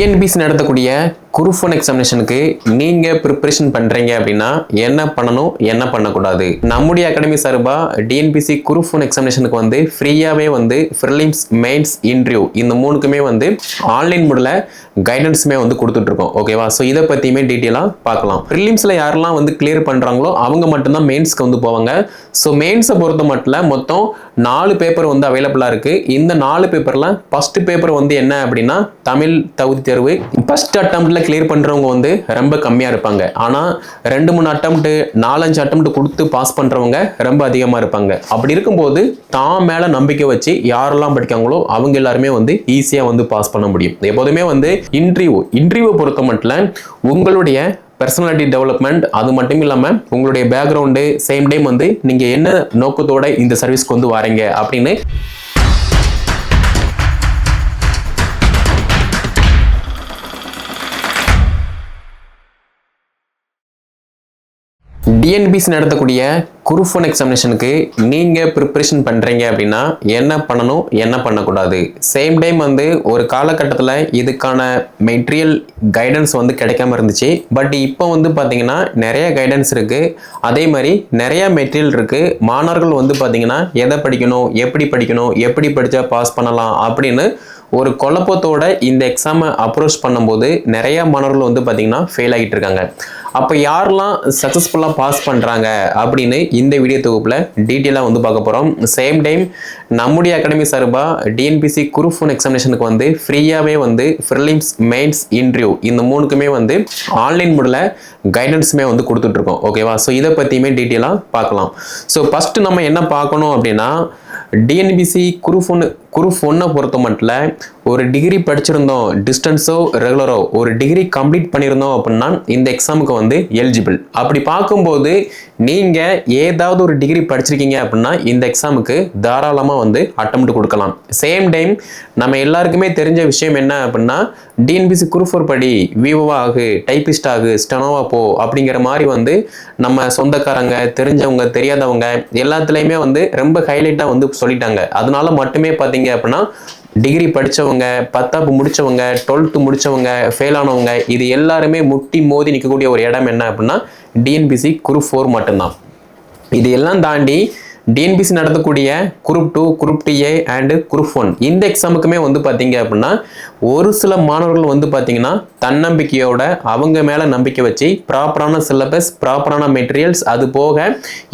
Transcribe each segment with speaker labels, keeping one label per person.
Speaker 1: TNPSC நடத்தக்கூடிய குரூஃபோன் எக்ஸாமினேஷனுக்கு நீங்கள் preparation பண்ணுறீங்க அப்படின்னா என்ன பண்ணணும் என்ன பண்ணக்கூடாது? நம்முடைய அகாடமி சார்பாக டிஎன்பிசி குரூஃபோன் எக்ஸாமினேஷனுக்கு வந்து ஃப்ரீயாகவே வந்து ஃப்ரிலிம்ஸ் மெயின்ஸ் இன்டர்வியூ இந்த மூணுக்குமே வந்து ஆன்லைன் மூடல கைடன்ஸுமே வந்து கொடுத்துட்ருக்கோம். ஓகேவா ஸோ இதை பற்றியுமே டீட்டெயிலாக பார்க்கலாம். ப்ரிலிம்ஸில் யாரெல்லாம் வந்து கிளியர் பண்ணுறாங்களோ அவங்க மட்டும்தான் மெயின்ஸ்க்கு வந்து போவாங்க. ஸோ மெயின்ஸை பொறுத்த மட்டும் மொத்தம் நாலு பேப்பர் வந்து அவைலபிளாக இருக்குது இந்த நாலு பேப்பரில் ஃபஸ்ட்டு பேப்பர் வந்து என்ன அப்படின்னா தமிழ் தகுதி தேர்வு. ஃபஸ்ட் அட்டம்ப்டில் கிளியர் பண்ணுறவங்க வந்து ரொம்ப கம்மியாக இருப்பாங்க. ஆனால் ரெண்டு மூணு அட்டம்ப்ட்டு நாலஞ்சு அட்டம்ப்ட் கொடுத்து பாஸ் பண்ணுறவங்க ரொம்ப அதிகமாக இருப்பாங்க. அப்படி இருக்கும்போது தான் மேலே நம்பிக்கை வச்சு யாரெல்லாம் படிக்காங்களோ அவங்க எல்லாருமே வந்து ஈஸியாக வந்து பாஸ் பண்ண முடியும். எப்போதுமே வந்து இன்டர்வியூ இன்டர்வியூ பொறுத்த மட்டும் உங்களுடைய பர்சனாலிட்டி டெவலப்மெண்ட் அது மட்டும் இல்லாமல் உங்களுடைய பேக்ரவுண்டு சேம் டைம் வந்து நீங்கள் என்ன நோக்கத்தோட இந்த சர்வீஸ்க்கு வந்து வரீங்க அப்படின்னு டிஎன்பிசி நடத்தக்கூடிய குரூப் ஒன் எக்ஸாமினேஷனுக்கு நீங்கள் ப்ரிப்பரேஷன் பண்ணுறீங்க அப்படின்னா என்ன பண்ணணும் என்ன பண்ணக்கூடாது? சேம் டைம் வந்து ஒரு காலகட்டத்தில் இதுக்கான மெட்டீரியல் கைடன்ஸ் வந்து கிடைக்காம இருந்துச்சு. பட் இப்போ வந்து பார்த்தீங்கன்னா நிறைய கைடன்ஸ் இருக்குது அதே மாதிரி நிறையா மெட்டீரியல் இருக்குது மாணவர்கள் வந்து பார்த்தீங்கன்னா எதை படிக்கணும் எப்படி படிக்கணும் எப்படி படித்தா பாஸ் பண்ணலாம் அப்படின்னு ஒரு குழப்பத்தோட இந்த எக்ஸாமை அப்ரோச் பண்ணும்போது நிறையா மாணவர்கள் வந்து பார்த்தீங்கன்னா ஃபெயில் ஆகிட்டு இருக்காங்க. அப்போ யாரெல்லாம் சக்ஸஸ்ஃபுல்லாக பாஸ் பண்ணுறாங்க அப்படின்னு இந்த வீடியோ தொகுப்பில் டீட்டெயிலாக வந்து பார்க்க போகிறோம் சேம் டைம் நம்முடைய அகாடமி சார்பாக டிஎன்பிசி குரூப் ஒன் எக்ஸாமினேஷனுக்கு வந்து ஃப்ரீயாகவே வந்து ஃப்ரிலிம்ஸ் மெயின்ஸ் இன்டர்வியூ இந்த மூணுக்குமே வந்து ஆன்லைன் முறையில் கைடன்ஸுமே வந்து கொடுத்துட்ருக்கோம் ஓகேவா ஸோ இதை பற்றியுமே டீட்டெயிலாக பார்க்கலாம். ஸோ ஃபஸ்ட்டு நம்ம என்ன பார்க்கணும் அப்படின்னா டிஎன்பிசி குரூப் ஒன்று குரூப் ஒன்றை பொறுத்த மட்டும் ஒரு டிகிரி படிச்சிருந்தோம் டிஸ்டன்ஸோ ரெகுலரோ ஒரு டிகிரி கம்ப்ளீட் பண்ணியிருந்தோம் அப்படின்னா இந்த எக்ஸாமுக்கு வந்து எலிஜிபிள் அப்படி பார்க்கும்போது நீங்கள் ஏதாவது ஒரு டிகிரி படிச்சிருக்கீங்க அப்படின்னா இந்த எக்ஸாமுக்கு தாராளமாக வந்து அட்டம்ப்ட் கொடுக்கலாம். சேம் டைம் நம்ம எல்லாருக்குமே தெரிஞ்ச விஷயம் என்ன அப்படின்னா டிஎன்பிசி குரூப் ஃபோர் படி விவோவா ஆகு டைப்பிஸ்ட் ஆகு ஸ்டெனோவா போ அப்படிங்கிற மாதிரி வந்து நம்ம சொந்தக்காரங்க தெரிஞ்சவங்க தெரியாதவங்க எல்லாத்துலேயுமே வந்து ரொம்ப ஹைலைட்டாக வந்து சொல்லிட்டாங்க. அதனால மட்டுமே பார்த்தீங்க அப்படின்னா டிகிரி படித்தவங்க பத்தாப்பு முடித்தவங்க டுவெல்த்து முடித்தவங்க ஃபெயில் ஆனவங்க இது எல்லாருமே முட்டி மோதி நிற்கக்கூடிய ஒரு இடம் என்ன அப்படின்னா டிஎன்பிசி குரூப் ஃபோர் மட்டும்தான். இது எல்லாம் தாண்டி டிஎன்பிசி நடத்தக்கூடிய group two group two A and group one இந்த எக்ஸாமுக்குமே வந்து பார்த்தீங்க அப்படின்னா ஒரு சில மாணவர்கள் வந்து பார்த்தீங்கன்னா தன்னம்பிக்கையோட அவங்க மேலே நம்பிக்கை வச்சு ப்ராப்பரான சிலபஸ் ப்ராப்பரான மெட்டீரியல்ஸ் அது போக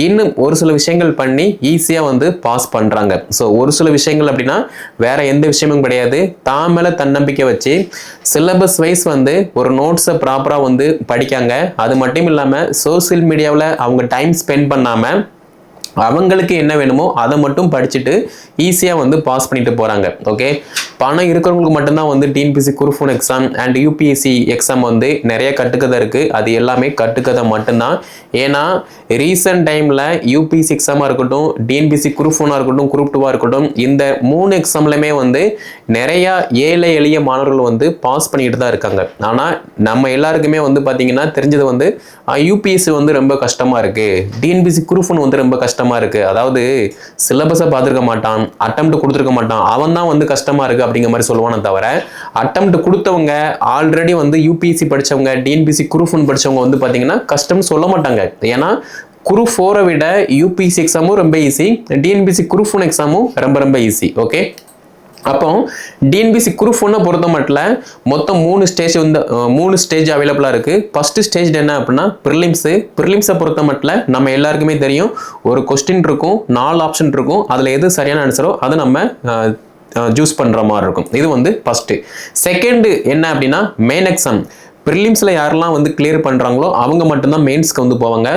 Speaker 1: இன்னும் ஒரு சில விஷயங்கள் பண்ணி ஈஸியாக வந்து பாஸ் பண்ணுறாங்க ஸோ ஒரு சில விஷயங்கள் அப்படின்னா வேற எந்த விஷயமும் கிடையாது. தான் மேலே தன்னம்பிக்கை வச்சு சிலபஸ் வைஸ் வந்து ஒரு நோட்ஸை ப்ராப்பராக வந்து படிக்காங்க. அது மட்டும் இல்லாமல் சோசியல் மீடியாவில் அவங்க டைம் ஸ்பெண்ட் பண்ணாமல் அவங்களுக்கு என்ன வேணுமோ அதை மட்டும் படிச்சுட்டு ஈஸியாக வந்து பாஸ் பண்ணிட்டு போகிறாங்க ஓகே பணம் இருக்கிறவங்களுக்கு மட்டும்தான் வந்து TNPSC group exam and UPSC exam வந்து நிறைய கட்டுக்கதை இருக்குது அது எல்லாமே கட்டுக்கதை மட்டும்தான். ஏன்னா ரீசெண்ட் டைமில் யூபிஎஸ்சி எக்ஸாமாக இருக்கட்டும் டிஎன்பிசி குரூப் இருக்கட்டும் குரூப் டூவாக இருக்கட்டும் இந்த மூணு எக்ஸாம்லையுமே வந்து நிறையா ஏழை எளிய மாணவர்கள் வந்து பாஸ் பண்ணிட்டு தான் இருக்காங்க. ஆனால் நம்ம எல்லாருக்குமே வந்து பார்த்திங்கன்னா தெரிஞ்சது வந்து யூபிஎஸ்சி வந்து ரொம்ப கஷ்டமாக இருக்குது டிஎன்பிசி குரூஃபோன் வந்து ரொம்ப கஷ்டமாக இருக்குது அதாவது சிலபஸை பார்த்துருக்க மாட்டான் அட்டம்ப்ட் கொடுத்துருக்க மாட்டான். அவன் தான் வந்து கஷ்டமாக இருக்குது அப்படிங்கிற மாதிரி சொல்லுவானே தவிர அட்டம்ப்ட் கொடுத்தவங்க ஆல்ரெடி வந்து யூபிஎஸ்சி படித்தவங்க டிஎன்பிசி குரூப் படித்தவங்க வந்து பார்த்தீங்கன்னா கஷ்டம்னு சொல்ல மாட்டாங்க. ஏன்னா குரூப் ஃபோரை விட யூபிஎஸ்சி எக்ஸாமும் ரொம்ப ஈஸி டிஎன்பிசி குரூப் ஒன் எக்ஸாமும் ரொம்ப ரொம்ப ஈஸி ஓகே அப்போ டிஎன்பிசி குரூப் ஒன்றை பொறுத்த மட்டும் மொத்தம் மூணு ஸ்டேஜ் வந்து மூணு ஸ்டேஜ் அவைலபிளாக இருக்குது ஃபஸ்ட்டு ஸ்டேஜ் என்ன அப்படின்னா ப்ரிலிம்ஸு ப்ரிலிம்ஸை பொறுத்த மட்டும் நம்ம எல்லாருக்குமே தெரியும். ஒரு கொஸ்டின் இருக்கும் நாலு ஆப்ஷன் இருக்கும். அதில் எது சரியான ஆன்சரோ அதை நம்ம ஜூஸ் பண்ணுற மாதிரி இருக்கும். இது வந்து ஃபஸ்ட்டு செகண்டு என்ன அப்படின்னா மெயின் எக்ஸாம் ப்ரிலிம்ஸில் யாரெல்லாம் வந்து கிளியர் பண்ணுறாங்களோ அவங்க மட்டும்தான் மெயின்ஸ்க்கு வந்து போவாங்க.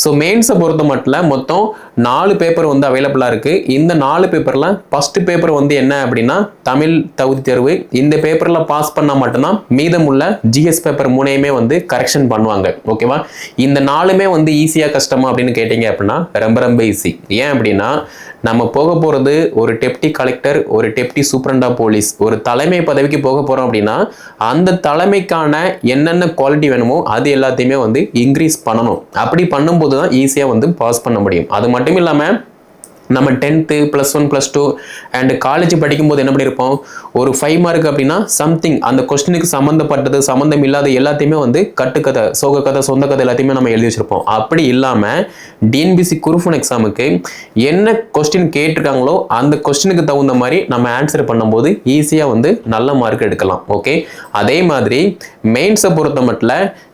Speaker 1: ஸோ மெயின்ஸை பொறுத்த மட்டும் மொத்தம் நாலு பேப்பர் வந்து அவைலபிளாக இருக்குது இந்த நாலு பேப்பரில் ஃபஸ்ட்டு பேப்பர் வந்து என்ன அப்படின்னா தமிழ் தகுதி தேர்வு. இந்த பேப்பரில் பாஸ் பண்ணால் மட்டும்தான் மீதமுள்ள ஜிஎஸ் பேப்பர் மூணையுமே வந்து கரெக்ஷன் பண்ணுவாங்க. ஓகேவா இந்த நாலுமே வந்து ஈஸியாக கஷ்டமா அப்படின்னு கேட்டிங்க அப்படின்னா ரொம்ப ரொம்ப ஈஸி ஏன் அப்படின்னா நம்ம போக போகிறது ஒரு டெப்டி கலெக்டர் ஒரு டெப்டி சூப்பரண்டா போலீஸ். ஒரு தலைமை பதவிக்கு போக போகிறோம் அப்படின்னா அந்த தலைமைக்கான என்னென்ன குவாலிட்டி வேணுமோ அது எல்லாத்தையுமே வந்து இன்க்ரீஸ் பண்ணணும். அப்படி பண்ணும்போது தான் ஈஸியாக வந்து பாஸ் பண்ண முடியும். அது மட்டும் இல்லாமல் நம்ம tenth plus one plus two and college படிக்கும்போது என்ன பண்ணியிருப்போம் ஒரு ஃபைவ் மார்க் அப்படின்னா சம்திங் அந்த கொஸ்டினுக்கு சம்மந்தப்பட்டது சம்மந்தம் இல்லாத எல்லாத்தையுமே வந்து கட்டுக்கதை சோக கதை சொந்த கதை எல்லாத்தையுமே நம்ம எழுதி வச்சிருப்போம். அப்படி இல்லாமல் டிஎன்பிசி குருஃபோன் எக்ஸாமுக்கு என்ன கொஸ்டின் கேட்டிருக்காங்களோ அந்த கொஸ்டினுக்கு தகுந்த மாதிரி நம்ம ஆன்சர் பண்ணும்போது ஈஸியாக வந்து நல்ல மார்க் எடுக்கலாம். ஓகே அதே மாதிரி மெயின்ஸை பொறுத்த மட்டும்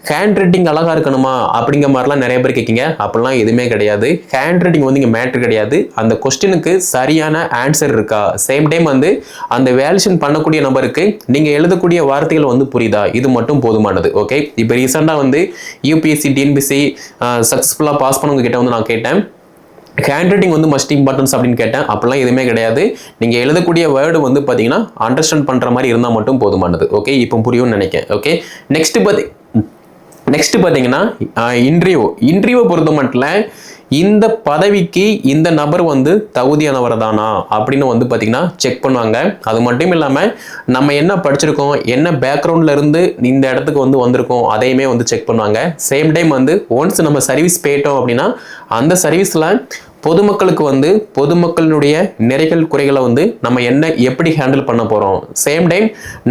Speaker 1: ஹேண்ட் ரைட்டிங் அழகாக இருக்கணுமா? அப்படிங்கிற மாதிரிலாம் நிறைய பேர் கேட்கிங்க. அப்படிலாம் எதுவுமே கிடையாது. ஹேண்ட் ரைட்டிங் வந்து இங்கே மேட்ரு கிடையாது. அந்த கொஸ்டினுக்கு சரியான ஆன்சர் இருக்கா? சேம் டைம் வந்து அந்த வேல்யூஷன் பண்ணக்கூடிய நபருக்கு நீங்கள் எழுதக்கூடிய வார்த்தைகள் வந்து புரியுதா? இது மட்டும் போதுமானது. ஓகே இப்போ ரீசெண்டாக வந்து யூபிஎஸ்சி டிஎன்பிசி சக்ஸஸ்ஃபுல்லாக பாஸ் பண்ணவங்க கிட்ட வந்து நான் கேட்டேன். ஹேண்ட் ரைட்டிங் வந்து மஸ்ட் இம்பார்ட்டன்ஸ் அப்படின்னு கேட்டேன். அப்படிலாம் எதுவுமே கிடையாது. நீங்கள் எழுதக்கூடிய வேர்டு வந்து பார்த்தீங்கன்னா அண்டர்ஸ்டாண்ட் பண்ணுற மாதிரி இருந்தால் மட்டும் போதுமானது. ஓகே இப்போ புரியும்னு நினைக்கிறேன். ஓகே நெக்ஸ்ட் பார்த்தி நெக்ஸ்ட் பார்த்தீங்கன்னா இன்டர்வியூ இன்டர்வியூ பொறுத்த மட்டும் இந்த பதவிக்கு இந்த நபர் வந்து தகுதியானவர் தானா? அப்படின்னு வந்து பார்த்தீங்கன்னா செக் பண்ணுவாங்க. அது மட்டும் இல்லாமல் நம்ம என்ன படிச்சிருக்கோம் என்ன பேக்ரவுண்டில் இருந்து இந்த இடத்துக்கு வந்து வந்திருக்கோம் அதையுமே வந்து செக் பண்ணுவாங்க. சேம் டைம் வந்து ஒன்ஸ் நம்ம சர்வீஸ் போயிட்டோம் அப்படின்னா அந்த சர்வீஸில் பொதுமக்களுக்கு வந்து பொதுமக்களினுடைய நிறைகள் குறைகளை வந்து நம்ம என்ன எப்படி ஹேண்டில் பண்ண போகிறோம் சேம் டைம்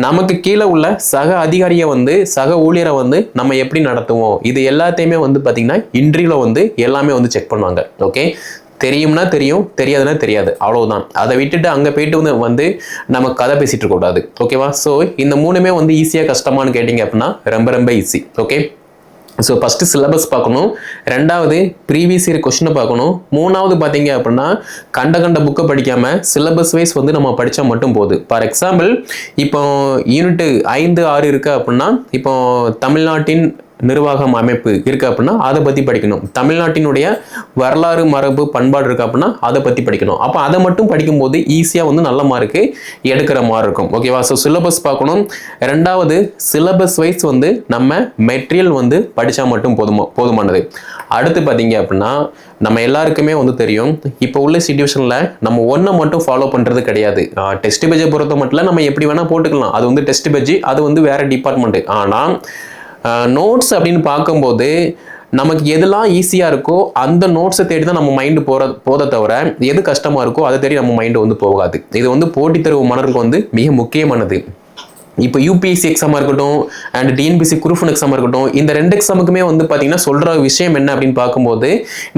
Speaker 1: நமக்கு கீழே உள்ள சக அதிகாரியை வந்து சக ஊழியரை வந்து நம்ம எப்படி நடத்துவோம்? இது எல்லாத்தையுமே வந்து பார்த்திங்கன்னா இன்ட்ரியில் வந்து எல்லாமே வந்து செக் பண்ணுவாங்க. ஓகே தெரியும்னா தெரியும் தெரியாதுன்னா தெரியாது. அவ்வளவுதான். அதை விட்டுட்டு அங்கே போயிட்டு வந்து வந்து நம்ம கதை பேசிட்டு இருக்கக்கூடாது. ஓகேவா ஸோ இந்த மூணுமே வந்து ஈஸியாக கஷ்டமானு கேட்டிங்க அப்படின்னா ரொம்ப ரொம்ப easy okay so first syllabus பார்க்கணும். ரெண்டாவது ப்ரீவியஸ் இயர் கொஷினை பார்க்கணும். மூணாவது பார்த்தீங்க அப்படின்னா கண்ட கண்ட புக்கை படிக்காமல் சிலபஸ் வைஸ் வந்து நம்ம படித்தா மட்டும் போகுது ஃபார் எக்ஸாம்பிள் இப்போ யூனிட்டு ஐந்து ஆறு இருக்குது அப்படின்னா இப்போ தமிழ்நாட்டின் நிர்வாகம் அமைப்பு இருக்குது அப்படின்னா அதை பற்றி படிக்கணும். தமிழ்நாட்டினுடைய வரலாறு மரபு பண்பாடு இருக்குது அப்படின்னா அதை பற்றி படிக்கணும். அப்போ அதை மட்டும் படிக்கும்போது ஈஸியாக வந்து நல்ல மார்க்கு எடுக்கிற மாதிரி இருக்கும். ஓகேவா ஸோ சிலபஸ் பார்க்கணும். ரெண்டாவது சிலபஸ் வைஸ் வந்து நம்ம மெட்டீரியல் வந்து படித்தா மட்டும் போதுமா போதுமானது. அடுத்து பார்த்தீங்க அப்படின்னா நம்ம எல்லாருக்குமே வந்து தெரியும் இப்போ உள்ள சுச்சுவேஷனில் நம்ம ஒன்றை மட்டும் ஃபாலோ பண்ணுறது கிடையாது. டெஸ்ட் பேஜை பொறுத்த மட்டும் நம்ம எப்படி வேணால் போட்டுக்கலாம். அது வந்து டெஸ்ட் பேஜ் அது வந்து வேறு டிபார்ட்மெண்ட்டு ஆனால் நோட்ஸ் அப்படின்னு பார்க்கும்போது நமக்கு எதெல்லாம் ஈஸியாக இருக்கோ அந்த நோட்ஸை தேடி தான் நம்ம மைண்டு போகிற போதை தவிர எது கஷ்டமாக இருக்கோ அதை தேடி நம்ம மைண்டு வந்து போகாது. இது வந்து போட்டித் தேர்வு வந்து மிக முக்கியமானது. இப்போ யூபிஎஸ்சி எக்ஸாமாக இருக்கட்டும் அண்ட் டிஎன்பிசி குரூஃபன் எக்ஸாமாக இருக்கட்டும் இந்த ரெண்டு எக்ஸாமுக்குமே வந்து பார்த்தீங்கன்னா சொல்கிற விஷயம் என்ன அப்படின்னு பார்க்கும்போது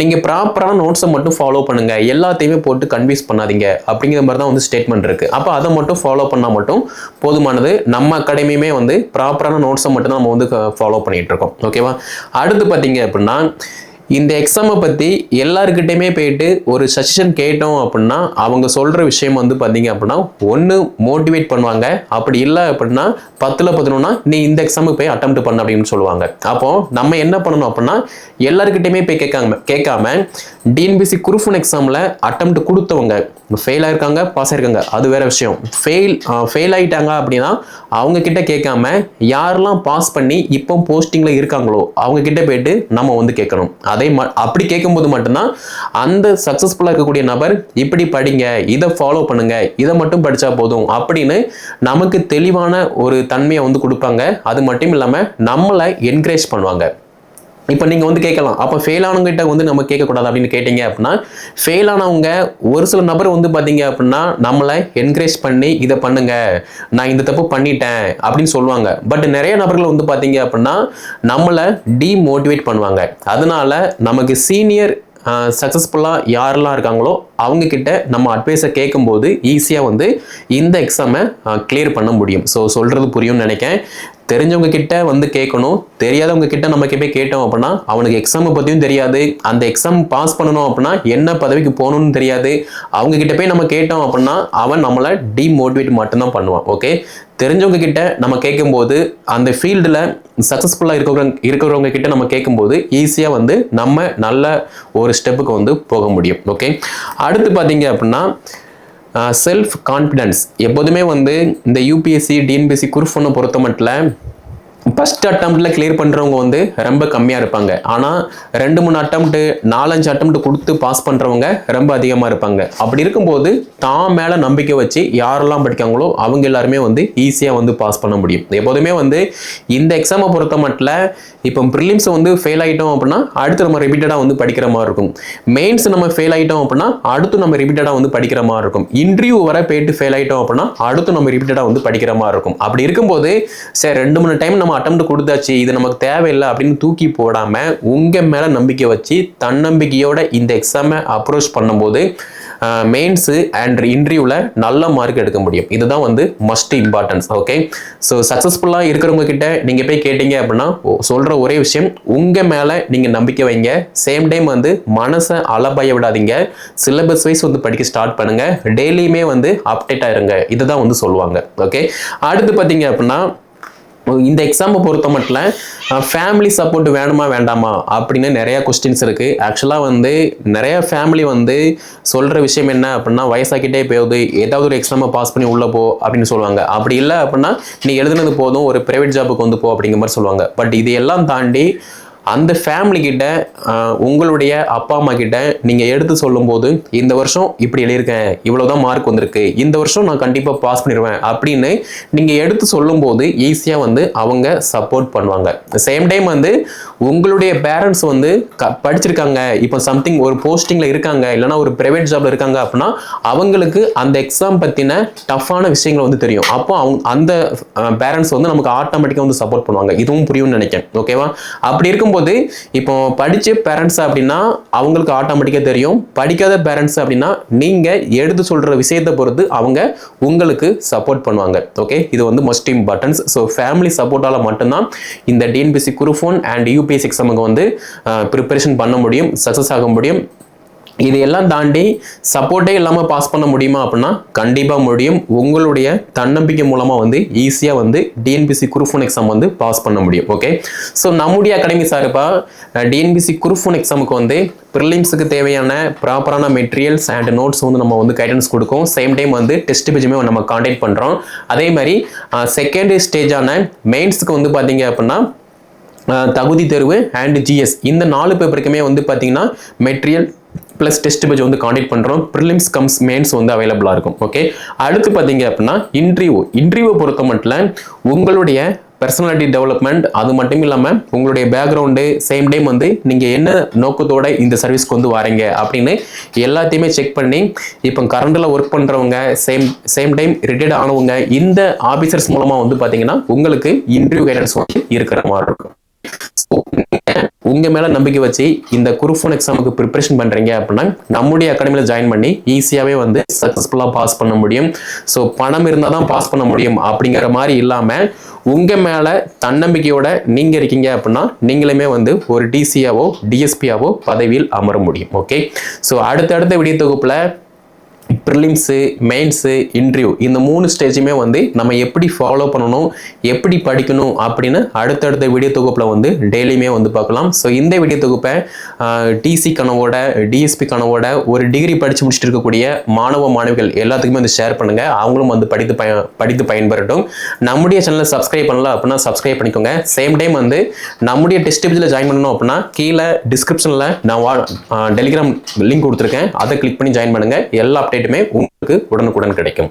Speaker 1: நீங்கள் ப்ராப்பரான நோட்ஸை மட்டும் ஃபாலோ பண்ணுங்கள் எல்லாத்தையுமே போட்டு கன்வியூஸ் பண்ணாதீங்க. அப்படிங்கிற மாதிரி தான் வந்து ஸ்டேட்மெண்ட் இருக்குது அப்போ அதை மட்டும் ஃபாலோ பண்ணால் மட்டும் போதுமானது. நம்ம அகாடமியுமே வந்து ப்ராப்பரான நோட்ஸை மட்டும் தான் நம்ம வந்து ஃபாலோ பண்ணிகிட்ருக்கோம் ஓகேவா அடுத்து பார்த்தீங்க அப்படின்னா இந்த எக்ஸாமை பற்றி எல்லாருக்கிட்டையுமே போயிட்டு ஒரு சஜஷன் கேட்டோம் அப்படின்னா அவங்க சொல்கிற விஷயம் வந்து பார்த்தீங்க அப்படின்னா ஒன்று மோட்டிவேட் பண்ணுவாங்க. அப்படி இல்லை அப்படின்னா பத்தில் பதினொன்னா நீ இந்த எக்ஸாமுக்கு போய் அட்டம் பண்ண அப்படின்னு சொல்லுவாங்க. அப்போது நம்ம என்ன பண்ணணும் அப்படின்னா எல்லாருக்கிட்டையுமே போய் கேட்காம கேட்காம டிஎன்பிசி குரூஃபன் எக்ஸாமில் அட்டம்ப்ட் கொடுத்தவங்க ஃபெயில் ஆயிருக்காங்க பாஸ் ஆயிருக்காங்க அது வேற விஷயம். ஃபெயில் ஃபெயில் ஆகிட்டாங்க அப்படின்னா அவங்கக்கிட்ட கேட்காம யாரெல்லாம் பாஸ் பண்ணி இப்போ போஸ்டிங்கில் இருக்காங்களோ அவங்கக்கிட்ட போயிட்டு நம்ம வந்து கேட்கணும். அதே ம அப்படி கேட்கும்போது மட்டும்தான் அந்த சக்ஸஸ்ஃபுல்லாக இருக்கக்கூடிய நபர் இப்படி படிங்க இதை ஃபாலோ பண்ணுங்க இதை மட்டும் படித்தா போதும் அப்படின்னு நமக்கு தெளிவான ஒரு தன்மையை வந்து கொடுப்பாங்க. அது மட்டும் இல்லாமல் நம்மளை என்கரேஜ் பண்ணுவாங்க. இப்போ நீங்கள் வந்து கேட்கலாம். அப்போ ஃபெயில் ஆனவங்ககிட்ட வந்து நம்ம கேட்கக்கூடாது அப்படின்னு கேட்டீங்க அப்படின்னா ஃபெயில் ஆனவங்க ஒரு சில நபர் வந்து பார்த்தீங்க அப்படின்னா நம்மளை என்கரேஜ் பண்ணி இதை பண்ணுங்க. நான் இந்த தப்பு பண்ணிட்டேன் அப்படின்னு சொல்லுவாங்க. பட் நிறைய நபர்கள் வந்து பார்த்தீங்க அப்படின்னா நம்மளை டிமோட்டிவேட் பண்ணுவாங்க. அதனால நமக்கு சீனியர் சக்ஸஸ்ஃபுல்லாக யாரெல்லாம் இருக்காங்களோ அவங்கக்கிட்ட நம்ம அட்வைஸை கேட்கும்போது ஈஸியாக வந்து இந்த எக்ஸாமை கிளியர் பண்ண முடியும். ஸோ சொல்கிறது புரியும்னு நினைக்கிறேன். தெரிஞ்சவங்க கிட்ட வந்து கேட்கணும். தெரியாதவங்க கிட்ட நம்ம போய் கேட்டோம் அப்படின்னா அவனுக்கு எக்ஸாமை பற்றியும் தெரியாது. அந்த எக்ஸாம் பாஸ் பண்ணணும் அப்படின்னா என்ன பதவிக்கு போகணும்னு தெரியாது. அவங்க கிட்ட போய் நம்ம கேட்டோம் அப்படின்னா அவன் நம்மளை டிமோட்டிவேட் மட்டும்தான் பண்ணுவான் ஓகே தெரிஞ்சவங்க கிட்ட நம்ம கேட்கும்போது அந்த ஃபீல்டில் சக்ஸஸ்ஃபுல்லாக இருக்கிறவங்க இருக்கிறவங்க கிட்ட நம்ம கேட்கும்போது ஈஸியாக வந்து நம்ம நல்ல ஒரு ஸ்டெப்புக்கு வந்து போக முடியும் ஓகே அடுத்து பார்த்தீங்க அப்படின்னா செல்ஃப் கான்ஃபிடென்ஸ் எப்போதுமே வந்து இந்த யூபிஎஸ்சி டிஎன்பிஎஸ்சி குரூப் ஒன்று பொறுத்த மட்டும் ஃபஸ்ட் அட்டம்ப்டில் கிளியர் பண்ணுறவங்க வந்து ரொம்ப கம்மியாக இருப்பாங்க. ஆனால் ரெண்டு மூணு அட்டம்ப்ட் நாலஞ்சு அட்டம்ப்ட் கொடுத்து பாஸ் பண்ணுறவங்க ரொம்ப அதிகமாக இருப்பாங்க. அப்படி இருக்கும்போது தான் மேலே நம்பிக்கை வச்சு யாரெல்லாம் படிக்காங்களோ அவங்க எல்லாருமே வந்து ஈஸியாக வந்து பாஸ் பண்ண முடியும். எப்போதுமே வந்து இந்த எக்ஸாமை பொறுத்த மட்டும் இப்போ ப்ரிலிம்ஸ் வந்து ஃபெயில் ஆகிட்டோம் அப்படின்னா அடுத்து நம்ம ரிப்பீட்டடாக வந்து படிக்கிற மாதிரி இருக்கும். மெயின்ஸ் நம்ம ஃபெயில் ஆகிட்டோம் அப்படின்னா அடுத்து நம்ம ரிப்பீட்டடாக வந்து படிக்கிற மாதிரி இருக்கும். இன்டர்வியூ வர போயிட்டு ஃபெயில் ஆகிட்டோம் அப்படின்னா அடுத்து நம்ம ரிப்பீட்டடாக வந்து படிக்கிற மாதிரி இருக்கும். அப்படி இருக்கும்போது சரி ரெண்டு மூணு டைம் நம்ம அட்டம் கொடுத்தாச்சு இது நமக்கு தேவையில்லை அப்படின்னு தூக்கி போடாமல் உங்கள் மேலே நம்பிக்கை வச்சு தன்னம்பிக்கையோட இந்த எக்ஸாமை அப்ரோச் பண்ணும்போது மெயின்ஸு அண்ட் இன்டர்வியூவில் நல்ல மார்க் எடுக்க முடியும். இதுதான் வந்து மஸ்ட் இம்பார்ட்டன்ஸ் ஓகே ஸோ சக்ஸஸ்ஃபுல்லாக இருக்கிறவங்க கிட்ட நீங்கள் போய் கேட்டீங்க அப்படின்னா சொல்கிற ஒரே விஷயம் உங்கள் மேலே நீங்கள் நம்பிக்கை வைங்க. சேம் டைம் வந்து மனசை அலபய விடாதீங்க. சிலபஸ் வைஸ் வந்து படிக்க ஸ்டார்ட் பண்ணுங்கள் டெய்லியுமே வந்து அப்டேட் ஆயிருங்க இதுதான் வந்து சொல்லுவாங்க ஓகே அடுத்து பார்த்தீங்க அப்படின்னா இந்த எக்ஸாமை பொறுத்த மட்டும் ஃபேமிலி சப்போர்ட் வேணுமா வேண்டாமா? அப்படின்னு நிறையா கொஸ்டின்ஸ் இருக்குது ஆக்சுவலாக வந்து நிறையா ஃபேமிலி வந்து சொல்கிற விஷயம் என்ன அப்படின்னா வயசாக்கிட்டே போகுது. ஏதாவது ஒரு எக்ஸாமை பாஸ் பண்ணி உள்ளே போ அப்படின்னு சொல்லுவாங்க. அப்படி இல்லை அப்படின்னா நீ எழுதுனது போதும் ஒரு ப்ரைவேட் ஜாபுக்கு வந்து போ அப்படிங்கிற மாதிரி சொல்லுவாங்க. பட் இது எல்லாம் தாண்டி அந்த ஃபேமிலி கிட்ட உங்களுடைய அப்பா அம்மா கிட்ட நீங்கள் எடுத்து சொல்லும்போது இந்த வருஷம் இப்படி எழுதியிருக்கேன் இவ்வளோதான் மார்க் வந்திருக்கு இந்த வருஷம் நான் கண்டிப்பாக பாஸ் பண்ணிடுவேன் அப்படின்னு நீங்கள் எடுத்து சொல்லும்போது ஈஸியாக வந்து அவங்க சப்போர்ட் பண்ணுவாங்க. சேம் டைம் வந்து உங்களுடைய பேரண்ட்ஸ் வந்து க- படிச்சிருக்காங்க இப்போ சம்திங் ஒரு போஸ்டிங்கில் இருக்காங்க இல்லைன்னா ஒரு ப்ரைவேட் ஜாப்ல இருக்காங்க அப்படின்னா அவங்களுக்கு அந்த எக்ஸாம் பற்றின டஃப்பான விஷயங்கள் வந்து தெரியும். அப்போ அவங்க அந்த பேரண்ட்ஸ் வந்து நமக்கு ஆட்டோமேட்டிக்காக வந்து சப்போர்ட் பண்ணுவாங்க. இதுவும் புரியும்னு நினைக்கிறேன். ஓகேவா அப்படி இருக்கும்போது இப்போ படித்த பேரண்ட்ஸ் அப்படின்னா அவங்களுக்கு ஆட்டோமேட்டிக்காக தெரியும். படிக்காத பேரண்ட்ஸ் அப்படின்னா நீங்கள் எடுத்து சொல்கிற விஷயத்தை பொறுத்து அவங்க உங்களுக்கு சப்போர்ட் பண்ணுவாங்க. ஓகே இது வந்து மஸ்ட் இம்பார்ட்டன்ஸ் ஸோ ஃபேமிலி சப்போர்ட்டால மட்டும்தான் இந்த டிஎன்பிசி குரூஃபோன் அண்ட் யூபிஎஸ் எக்ஸாமுக்கு வந்து ப்ரிப்பரேஷன் பண்ண முடியும் சக்ஸஸ் ஆக முடியும். இதையெல்லாம் தாண்டி சப்போர்ட்டே இல்லாமல் பாஸ் பண்ண முடியுமா அப்படின்னா கண்டிப்பாக முடியும். உங்களுடைய தன்னம்பிக்கை மூலமாக வந்து ஈஸியாக வந்து டிஎன்பிசி குரூஃபோன் எக்ஸாம் வந்து பாஸ் பண்ண முடியும். ஓகே ஸோ நம்முடைய அகாடமி சார்பாக டிஎன்பிசி குரூஃபோன் எக்ஸாமுக்கு வந்து ப்ரிலிம்ஸுக்கு தேவையான ப்ராப்பரான மெட்டீரியல்ஸ் அண்ட் நோட்ஸ் வந்து நம்ம வந்து கைடன்ஸ் கொடுக்கும். சேம் டைம் வந்து டெஸ்ட் பேஜுமே நம்ம காண்டாக்ட் பண்ணுறோம் அதே மாதிரி செகண்ட் ஸ்டேஜான மெயின்ஸுக்கு வந்து பார்த்தீங்க அப்படின்னா தகுதி தேர்வு அண்ட் ஜிஎஸ் இந்த நாலு பேப்பருக்குமே வந்து பார்த்தீங்கன்னா மெட்டீரியல் ப்ளஸ் டெஸ்ட் பேஜ் வந்து காண்டக்ட் பண்ணுறோம் ப்ரிலிம்ஸ் கம்ஸ் மெயின்ஸ் வந்து அவைலபிளாக இருக்கும். ஓகே அடுத்து பார்த்தீங்க அப்படின்னா இன்டர்வியூ இன்டர்வியூ பொறுத்த மட்டும் உங்களுடைய பர்சனாலிட்டி டெவலப்மெண்ட் அது மட்டும் இல்லாமல் உங்களுடைய பேக்ரவுண்டு சேம் டைம் வந்து நீங்கள் என்ன நோக்கத்தோட இந்த சர்வீஸ்க்கு வந்து வரீங்க அப்படின்னு எல்லாத்தையுமே செக் பண்ணி இப்போ கரண்டில் ஒர்க் பண்ணுறவங்க சேம் சேம் டைம் ரிட்டையர்ட் ஆனவங்க இந்த ஆஃபீஸர்ஸ் மூலமாக வந்து பார்த்தீங்கன்னா உங்களுக்கு இன்டர்வியூ கைடன்ஸ் வந்து இருக்கிற மாதிரி இருக்கும். உங்கள் மேலே நம்பிக்கை வச்சு இந்த குரூப் ஒன் எக்ஸாமுக்கு ப்ரிப்பரேஷன் பண்ணுறீங்க அப்படின்னா நம்முடைய அகாடமியில் ஜாயின் பண்ணி ஈஸியாகவே வந்து சக்ஸஸ்ஃபுல்லாக பாஸ் பண்ண முடியும். ஸோ பணம் இருந்தால் தான் பாஸ் பண்ண முடியும் அப்படிங்கிற மாதிரி இல்லாமல் உங்கள் மேலே தன்னம்பிக்கையோட நீங்கள் இருக்கீங்க அப்படின்னா நீங்களுமே வந்து ஒரு டிசியாவோ டிஎஸ்பியாவோ பதவியில் அமர முடியும். ஓகே ஸோ அடுத்தடுத்த விடிய தொகுப்பில் ப்ரிலிம்ஸு மெயின்ஸு இன்டர்வியூ இந்த மூணு ஸ்டேஜுமே வந்து நம்ம எப்படி ஃபாலோ பண்ணணும் எப்படி படிக்கணும் அப்படின்னு அடுத்தடுத்த வீடியோ தொகுப்பில் வந்து டெய்லியுமே வந்து பார்க்கலாம். ஸோ இந்த வீடியோ தொகுப்பை டிசி கனவோட டிஎஸ்பி கனவோட ஒரு டிகிரி படித்து முடிச்சுட்டு இருக்கக்கூடிய மாணவ மாணவிகள் எல்லாத்துக்குமே வந்து ஷேர் பண்ணுங்கள் அவங்களும் வந்து படித்து பய படித்து பயன்பெறட்டும். நம்முடைய சேனலை சப்ஸ்கிரைப் பண்ணல அப்படின்னா சப்ஸ்கிரைப் பண்ணிக்கோங்க. சேம் டைம் வந்து நம்முடைய டெஸ்ட் பேஜில் ஜாயின் பண்ணணும் அப்படின்னா கீழே டிஸ்கிரிப்ஷனில் நான் வா டெலிகிராம் லிங்க் கொடுத்துருக்கேன். அதை கிளிக் பண்ணி ஜாயின் பண்ணுங்கள் எல்லா அப்டேட்டுமே உங்களுக்கு உடனுக்குடன் கிடைக்கும்.